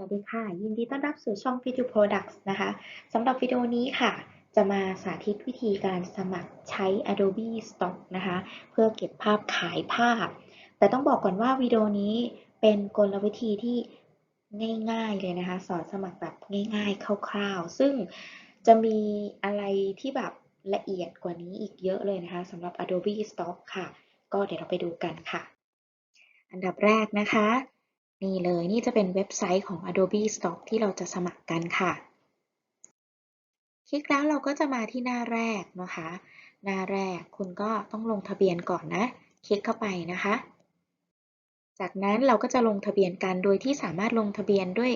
สวัสดีค่ะ ยินดีต้อนรับสู่ช่อง Fit to Products นะคะสำหรับวิดีโอนี้ค่ะ จะมาสาธิตวิธีการสมัครใช้ Adobe Stock นะคะ เพื่อเก็บภาพขายภาพ แต่ต้องบอกก่อนว่าวิดีโอนี้เป็นกลวิธีที่ง่ายๆเลยนะคะ สอนสมัครแบบง่ายๆคร่าวๆ ซึ่งจะมีอะไรที่แบบละเอียดกว่านี้อีกเยอะเลยนะคะสำหรับ Adobe Stock ค่ะ ก็เดี๋ยวเราไปดูกันค่ะ อันดับแรกนะคะ นี่เลยนี่จะเป็นเว็บไซต์ของ Adobe Stock ที่เราจะสมัครกันค่ะ คลิกแล้วเราก็จะมาที่หน้าแรกนะคะ หน้าแรกคุณก็ต้องลงทะเบียนก่อนนะ คลิกเข้าไปนะคะ จากนั้นเราก็จะลงทะเบียนกันโดยที่สามารถลงทะเบียนด้วย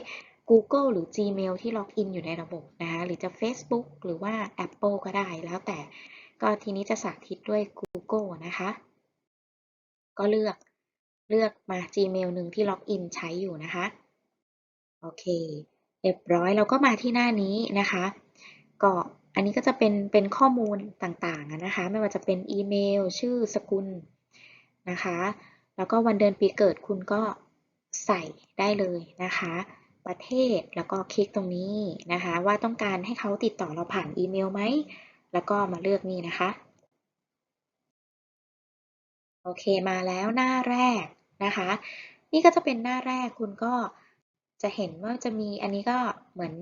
Google หรือ Gmail ที่ล็อกอินอยู่ในระบบนะคะ หรือจะ Facebook หรือว่า Apple ก็ได้แล้วแต่ ก็ทีนี้จะสาธิตด้วย Google นะคะ ก็เลือก เลือกมา Gmail หนึ่งที่ล็อกอินใช้อยู่นะคะ โอเค เรียบร้อยเราก็มาที่หน้านี้นะคะ ก็อันนี้ก็จะเป็นเป็นข้อมูลต่างๆนะคะ ไม่ว่าจะเป็นอีเมล ชื่อสกุลนะคะ แล้วก็วันเดือนปีเกิดคุณก็ใส่ได้เลยนะคะ ประเทศแล้วก็คลิกตรงนี้นะคะ ว่าต้องการให้เขาติดต่อเราผ่านอีเมลไหม แล้วก็มาเลือกนี่นะคะ โอเคมาแล้วหน้าแรก นะคะ นี่ก็จะเป็นหน้าแรกคุณก็จะเห็นว่าจะมีอันนี้ก็เหมือน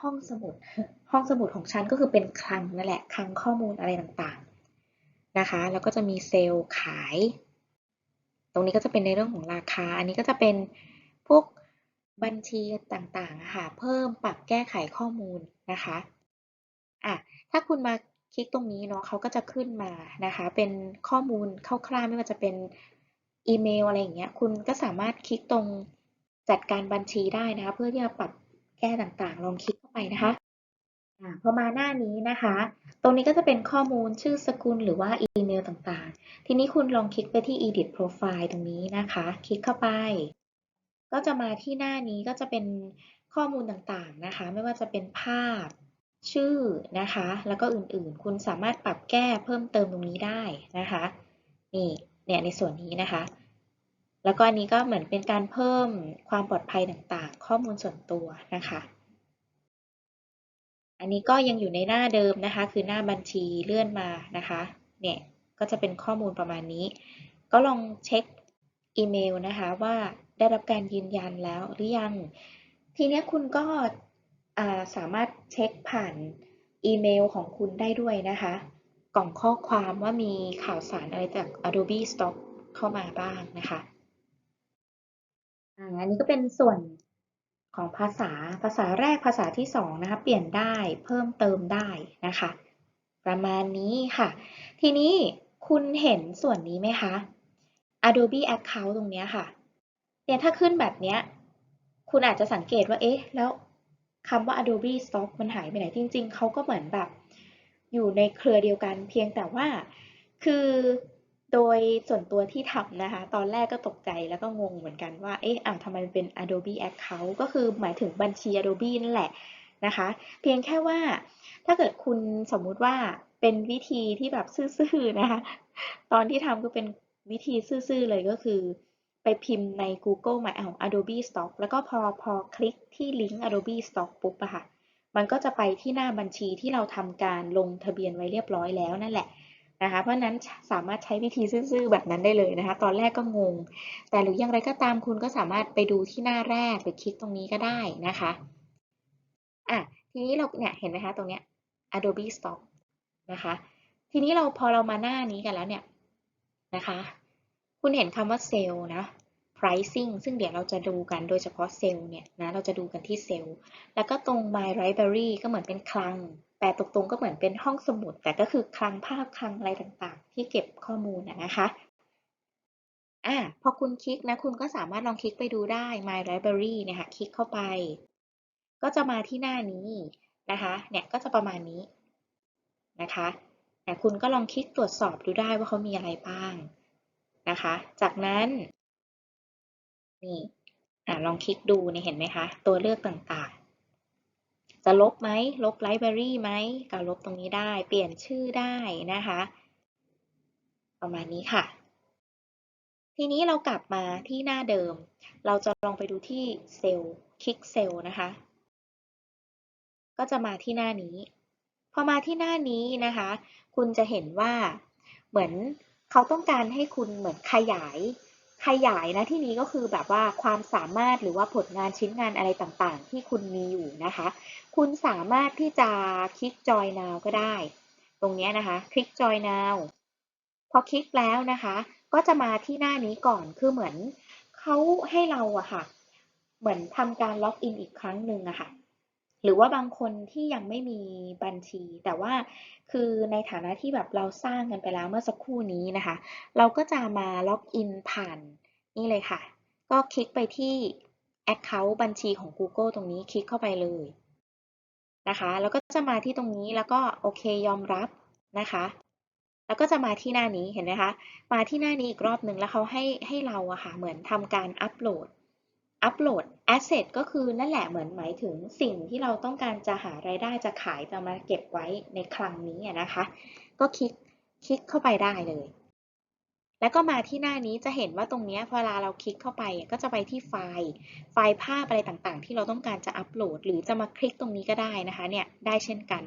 ห้องสมุด ห้องสมุดของฉันก็คือเป็นคลังนั่นแหละคลังข้อมูลอะไรต่างๆนะคะ แล้วก็จะมีเซลล์ขาย ตรงนี้ก็จะเป็นในเรื่องของราคา อันนี้ก็จะเป็นพวกบัญชีต่างๆค่ะเพิ่มปรับแก้ไขข้อมูลนะคะอะถ้าคุณมาคลิกตรงนี้เนาะเขาก็จะขึ้นมานะคะ เป็นข้อมูลคร่าวๆไม่ว่าจะเป็น อีเมลอะไรอย่างเงี้ยคุณก็สามารถคลิกตรงจัดการบัญชีได้นะคะ เพื่อที่จะปรับแก้ต่างๆ ลองคลิกเข้าไปนะคะอ่าพอมาหน้านี้นะคะ ตรงนี้ก็จะเป็นข้อมูลชื่อสกุลหรือว่าอีเมลต่างๆ ทีนี้คุณลองคลิกไปที่ edit profile ตรงนี้นะคะ คลิกเข้าไป ก็จะมาที่หน้านี้ก็จะเป็นข้อมูลต่างๆนะคะ ไม่ว่าจะเป็นภาพชื่อนะคะ แล้วก็อื่นๆ คุณสามารถปรับแก้เพิ่มเติมตรงนี้ได้นะคะ นี่ เนี่ยในส่วนนี้นะคะ แล้วก็อันนี้ก็เหมือนเป็นการเพิ่มความปลอดภัยต่างๆ ข้อมูลส่วนตัวนะคะ อันนี้ก็ยังอยู่ในหน้าเดิมนะคะ คือหน้าบัญชีเลื่อนมานะคะ เนี่ยก็จะเป็นข้อมูลประมาณนี้ ก็ลองเช็คอีเมลนะคะว่าได้รับการยืนยันแล้วหรือยัง ทีนี้คุณก็สามารถเช็คผ่านอีเมลของคุณได้ด้วยนะคะ กล่องข้อความว่ามีข่าวสารอะไรจาก Adobe Stock เข้ามาบ้างนะคะอันนี้ก็เป็นส่วนของภาษาภาษาแรกภาษาที่สองนะคะ เปลี่ยนได้เพิ่มเติมได้นะคะ ประมาณนี้ค่ะ ทีนี้คุณเห็นส่วนนี้ไหมคะ Adobe Account ตรงนี้ค่ะ เนี่ยถ้าขึ้นแบบนี้คุณอาจจะสังเกตว่า เอ๊ะ แล้วคำว่า Adobe Stock มันหายไปไหนจริง ๆ เขาก็เหมือนแบบ อยู่ในเครือเดียวกัน เพียงแต่ว่าคือโดยส่วนตัวที่ทำนะคะ ตอนแรกก็ตกใจแล้วก็งงเหมือนกันว่า เอ๊ะอ้าวทำไมเป็น Adobe Account ก็คือหมายถึงบัญชี Adobe นั่นแหละนะคะ เพียงแค่ว่าถ้าเกิดคุณสมมุติว่าเป็นวิธีที่แบบซื่อๆนะคะ ตอนที่ทำก็เป็นวิธีซื่อๆเลยก็คือ ไปพิมพ์ใน Google หมายของ Adobe Stock แล้วก็พอพอคลิกที่ลิงก์ Adobe Stock ปุ๊บอะค่ะ มันก็จะไปที่หน้าบัญชีที่เราทำการลงทะเบียนไว้เรียบร้อยแล้วนั่นแหละนะคะ เพราะนั้นสามารถใช้วิธีซื่อๆแบบนั้นได้เลยนะคะ ตอนแรกก็งง แต่หรืออย่างไรก็ตามคุณก็สามารถไปดูที่หน้าแรกหรือคลิกตรงนี้ก็ได้นะคะอะทีนี้เราเนี่ยเห็นไหมคะตรงเนี้ย Adobe Stock นะคะ ทีนี้เราพอเรามาหน้านี้กันแล้วเนี่ยนะคะ คุณเห็นคำว่าเซลล์นะ pricing ซึ่งเดี๋ยวเราจะดูกันโดยเฉพาะเซลล์เนี่ยนะเราจะดูกันที่เซลล์ แล้วก็ตรง my library ก็เหมือนเป็นคลังแปลตรงๆก็เหมือนเป็นห้องสมุด แต่ก็คือคลังภาพคลังอะไรต่างๆ ที่เก็บข้อมูลนะคะอะพอคุณคลิกนะคุณก็สามารถลองคลิกไปดูได้ my library เนี่ยค่ะคลิกเข้าไป ก็จะมาที่หน้านี้นะคะเนี่ยก็จะประมาณนี้นะคะแต่คุณก็ลองคลิกตรวจสอบดูได้ว่าเขามีอะไรบ้างนะคะ จากนั้น นี่อ่ลองคลิกดูนี่เห็นไหมคะ ตัวเลือกต่างๆ จะลบไหม ลบไลบรารีไหมก็ลบตรงนี้ได้ เปลี่ยนชื่อได้นะคะ ประมาณนี้ค่ะ ทีนี้เรากลับมาที่หน้าเดิม เราจะลองไปดูที่เซลล์คลิกเซลล์นะคะ ก็จะมาที่หน้านี้ พอมาที่หน้านี้นะคะ คุณจะเห็นว่าเหมือนเขาต้องการให้คุณเหมือนขยาย ขยายนะที่นี้ก็คือแบบว่าความสามารถหรือว่าผลงานชิ้นงานอะไรต่างๆ ที่คุณมีอยู่นะคะ คุณสามารถที่จะคลิก Join Now ก็ได้ ตรงนี้นะคะ คลิก Join Now พอคลิกแล้วนะคะ ก็จะมาที่หน้านี้ก่อนคือเหมือนเขาให้เราอะค่ะ เหมือนทำการล็อกอินอีกครั้งหนึ่งอะค่ะ หรือว่าบางคนที่ยังไม่มีบัญชี แต่ว่าคือในฐานะที่แบบเราสร้างกันไปแล้วเมื่อสักครู่นี้นะคะ เราก็จะมาล็อกอินผ่านนี่เลยค่ะ ก็คลิกไปที่ Account บัญชีของ Google ตรงนี้คลิกเข้าไปเลยนะคะ แล้วก็จะมาที่ตรงนี้แล้วก็โอเคยอมรับนะคะ แล้วก็จะมาที่หน้านี้เห็นไหมคะ มาที่หน้านี้อีกรอบหนึ่งแล้วเขาให้ให้เราอะค่ะเหมือนทำการอัปโหลด อัปโหลด asset ก็คือนั่นแหละเหมือนหมายถึงสิ่งที่เราต้องการจะหารายได้จะขายจะมาเก็บไว้ในคลังนี้อะนะคะ ก็คลิกคลิกเข้าไปได้เลย แล้วก็มาที่หน้านี้จะเห็นว่าตรงนี้เวลาเราคลิกเข้าไปก็จะไปที่ไฟล์ไฟล์ภาพอะไรต่างๆ ที่เราต้องการจะอัปโหลด หรือจะมาคลิกตรงนี้ก็ได้นะคะเนี่ยได้เช่นกัน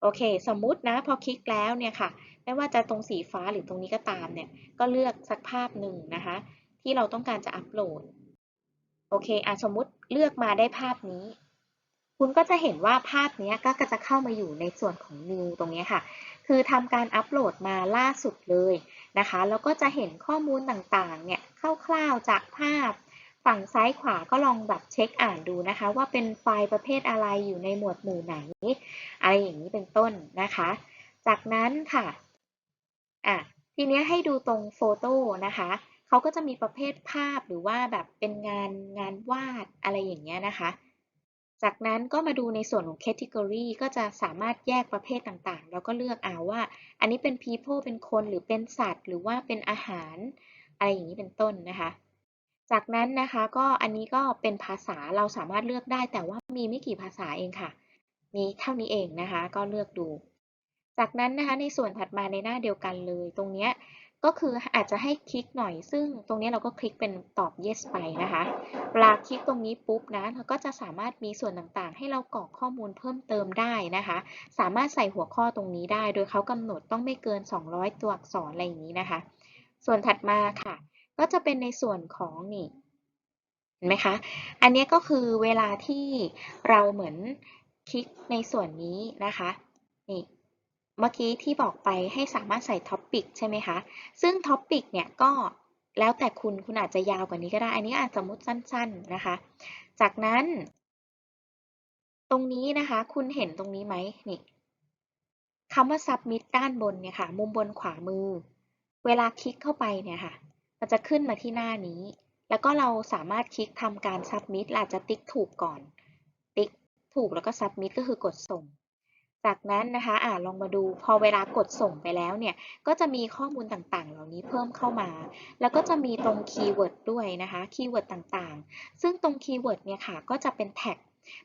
โอเค สมมุตินะพอคลิกแล้วเนี่ยค่ะ ไม่ว่าจะตรงสีฟ้าหรือตรงนี้ก็ตามเนี่ย ก็เลือกสักภาพหนึ่งนะคะ ที่เราต้องการจะอัปโหลด โอเคอะสมมุติเลือกมาได้ภาพนี้ คุณก็จะเห็นว่าภาพนี้ก็จะเข้ามาอยู่ในส่วนของ New ตรงนี้ค่ะ คือทำการอัปโหลดมาล่าสุดเลยนะคะ แล้วก็จะเห็นข้อมูลต่างๆ เนี่ยคร่าวๆจากภาพ ฝั่งซ้ายขวาก็ลองแบบเช็คอ่านดูนะคะ ว่าเป็นไฟล์ประเภทอะไรอยู่ในหมวดหมู่ไหน อะไรอย่างนี้เป็นต้นนะคะ จากนั้นค่ะอะทีนี้ให้ดูตรงโฟโต้นะคะ เขาก็จะมีประเภทภาพหรือว่าแบบเป็นงานงานวาดอะไรอย่างเงี้ยนะคะ จากนั้นก็มาดูในส่วนของ category ก็จะสามารถแยกประเภทต่างๆ แล้วก็เลือกเอาว่า อันนี้เป็น people เป็นคนหรือเป็นสัตว์ หรือว่าเป็นอาหาร อะไรอย่างนี้เป็นต้นนะคะ จากนั้นนะคะก็อันนี้ก็เป็นภาษาเราสามารถเลือกได้ แต่ว่ามีไม่กี่ภาษาเองค่ะมีเท่านี้เองนะคะก็เลือกดู จากนั้นนะคะในส่วนถัดมาในหน้าเดียวกันเลย ตรงเนี้ย ก็คืออาจจะให้คลิกหน่อย ซึ่งตรงนี้เราก็คลิกเป็นตอบ yes ไปนะคะ เวลาคลิกตรงนี้ปุ๊บนะ เราก็จะสามารถมีส่วนต่างๆ ให้เรากรอกข้อมูลเพิ่มเติมได้นะคะ สามารถใส่หัวข้อตรงนี้ได้ โดยเขากำหนดต้องไม่เกิน 200 ตัวอักษรอะไรอย่างนี้นะคะ ส่วนถัดมาค่ะ ก็จะเป็นในส่วนของนี่เห็นไหมคะ อันนี้ก็คือเวลาที่เราเหมือนคลิกในส่วนนี้นะคะ นี่ เมื่อกี้ที่บอกไปให้สามารถใส่ท็อปปิกใช่ไหมคะ ซึ่งท็อปปิกเนี่ยก็แล้วแต่คุณคุณอาจจะยาวกว่านี้ก็ได้ อันนี้อาจสมมติสั้น ๆนะคะ จากนั้น ตรงนี้นะคะ คุณเห็นตรงนี้ไหมนี่คำว่า submit ด้านบนเนี่ยค่ะ มุมบนขวามือ เวลาคลิกเข้าไปเนี่ยค่ะ มันจะขึ้นมาที่หน้านี้ แล้วก็เราสามารถคลิกทำการ submit อาจจะติ๊กถูกก่อน ติ๊กถูกแล้วก็ submit ก็คือกดส่ง จากนั้นนะคะอ่าลองมาดูพอเวลากดส่งไปแล้วเนี่ย ก็จะมีข้อมูลต่างๆ เหล่านี้เพิ่มเข้ามา แล้วก็จะมีตรงคีย์เวิร์ดด้วยนะคะ คีย์เวิร์ดต่างๆ ซึ่งตรงคีย์เวิร์ดเนี่ยค่ะ ก็จะเป็นแท็ก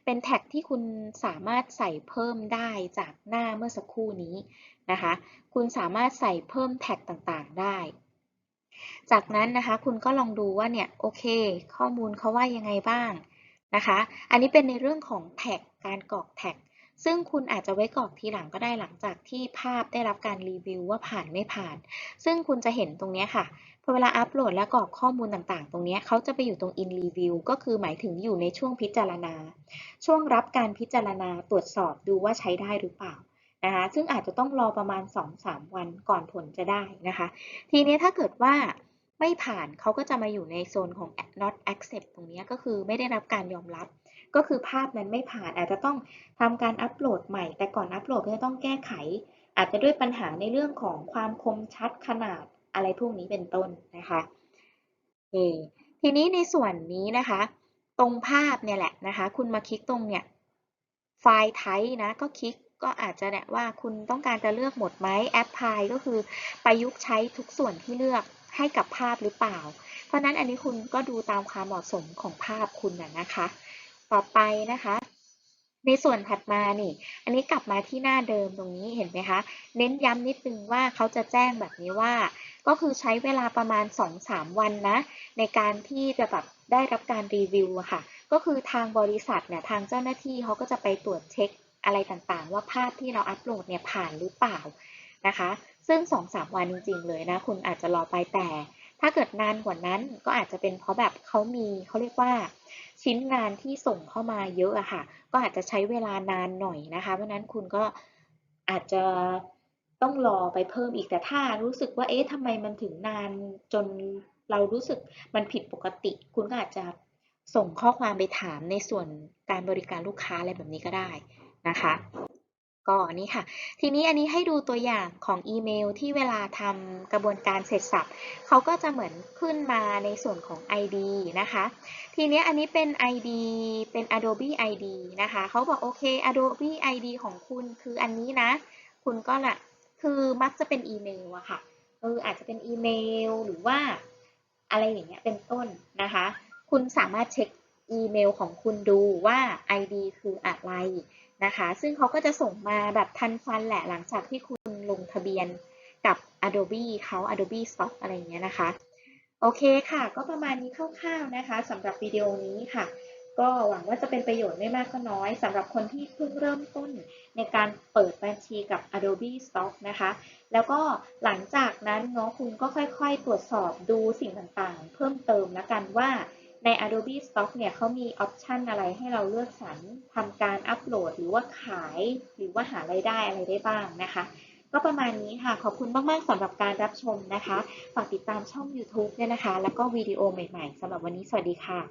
เป็นแท็กที่คุณสามารถใส่เพิ่มได้จากหน้าเมื่อสักครู่นี้นะคะ คุณสามารถใส่เพิ่มแท็กต่างๆ ได้ จากนั้นนะคะ คุณก็ลองดูว่าเนี่ย โอเค ข้อมูลเขาว่ายังไงบ้างนะคะ อันนี้เป็นในเรื่องของแท็ก การกรอกแท็ก ซึ่งคุณอาจจะไว้กรอกทีหลังก็ได้หลังจากที่ภาพได้รับการรีวิวว่าผ่านไม่ผ่าน ซึ่งคุณจะเห็นตรงนี้ค่ะพอเวลาอัปโหลดและกรอกข้อมูลต่างๆ ตรงนี้เขาจะไปอยู่ตรง in review ก็คือหมายถึงอยู่ในช่วงพิจารณา ช่วงรับการพิจารณาตรวจสอบดูว่าใช้ได้หรือเปล่านะคะซึ่งอาจจะต้องรอประมาณ 2-3 วันก่อนผลจะได้นะคะ ทีนี้ถ้าเกิดว่าไม่ผ่านเขาก็จะมาอยู่ในโซนของ not accept ตรงนี้ก็คือไม่ได้รับการยอมรับ ก็คือภาพนั้นไม่ผ่านอาจจะต้องทำการอัปโหลดใหม่ แต่ก่อนอัปโหลดก็จะต้องแก้ไข อาจจะด้วยปัญหาในเรื่องของความคมชัดขนาดอะไรพวกนี้เป็นต้นนะคะทีนี้ในส่วนนี้นะคะ ตรงภาพเนี่ยแหละนะคะ คุณมาคลิกตรงเนี่ยไฟล์ไทป์นะก็คลิกก็อาจจะเนี่ยว่าคุณต้องการจะเลือกหมดไหมแอปพลายก็คือประยุกต์ใช้ทุกส่วนที่เลือกให้กับภาพหรือเปล่า เพราะนั้นอันนี้คุณก็ดูตามความเหมาะสมของภาพคุณนะนะคะ ต่อไปนะคะ ในส่วนถัดมานี่ อันนี้กลับมาที่หน้าเดิมตรงนี้เห็นไหมคะ เน้นย้ำนิดนึงว่าเขาจะแจ้งแบบนี้ว่า ก็คือใช้เวลาประมาณ 2-3 วันนะ ในการที่จะแบบได้รับการรีวิวค่ะ ก็คือทางบริษัทเนี่ยทางเจ้าหน้าที่เขาก็จะไปตรวจเช็คอะไรต่างๆ ว่าภาพที่เราอัปโหลดเนี่ยผ่านหรือเปล่านะคะ ซึ่ง 2-3 วันจริง ๆ เลยนะ คุณอาจจะรอไปแต่ ถ้าเกิดนานกว่านั้นก็อาจจะเป็นเพราะแบบเขามีเขาเรียกว่า ชิ้นงานที่ส่งเข้ามาเยอะอะค่ะ ก็อาจจะใช้เวลานานหน่อยนะคะ เพราะนั้นคุณก็อาจจะต้องรอไปเพิ่มอีกแต่ถ้ารู้สึกว่าเอ๊ะทำไมมันถึงนานจนเรารู้สึกมันผิดปกติ คุณก็อาจจะส่งข้อความไปถามในส่วนการบริการลูกค้าอะไรแบบนี้ก็ได้นะคะ ก็นี่ค่ะ ทีนี้อันนี้ให้ดูตัวอย่างของอีเมลที่เวลาทำกระบวนการเสร็จสับเขาก็จะเหมือนขึ้นมาในส่วนของ ID นะคะ ทีนี้อันนี้เป็น ID เป็น Adobe ID นะคะ เขาบอกโอเค Adobe ID ของคุณคืออันนี้นะ คุณก็ละคือมักจะเป็นอีเมลอะค่ะ เอออาจจะเป็นอีเมลหรือว่าอะไรอย่างเงี้ยเป็นต้นนะคะ คุณสามารถเช็คอีเมลของคุณดูว่า ID คืออะไร นะคะ ซึ่งเขาก็จะส่งมาแบบทันควันแหละหลังจากที่คุณลงทะเบียนกับ Adobe เขา Adobe Stock อะไรเงี้ยนะคะ โอเคค่ะ ก็ประมาณนี้คร่าวๆนะคะสำหรับวิดีโอนี้ค่ะ ก็หวังว่าจะเป็นประโยชน์ไม่มากก็น้อยสำหรับคนที่เพิ่งเริ่มต้นในการเปิดบัญชีกับ Adobe Stock นะคะ แล้วก็หลังจากนั้นเนาะคุณก็ค่อยๆ ตรวจสอบดูสิ่งต่างๆ เพิ่มเติมแล้วกันว่า ใน Adobe Stock เนี่ยเขามีออปชันอะไรให้เราเลือกสรรทำการอัปโหลด หรือว่าขายหรือว่าหารายได้อะไรได้บ้างนะคะ ก็ประมาณนี้ค่ะ ขอบคุณมาก ๆสำหรับการรับชมนะคะ ฝากติดตามช่อง YouTube ด้วยนะคะ แล้วก็วิดีโอใหม่ ๆสำหรับวันนี้สวัสดีค่ะ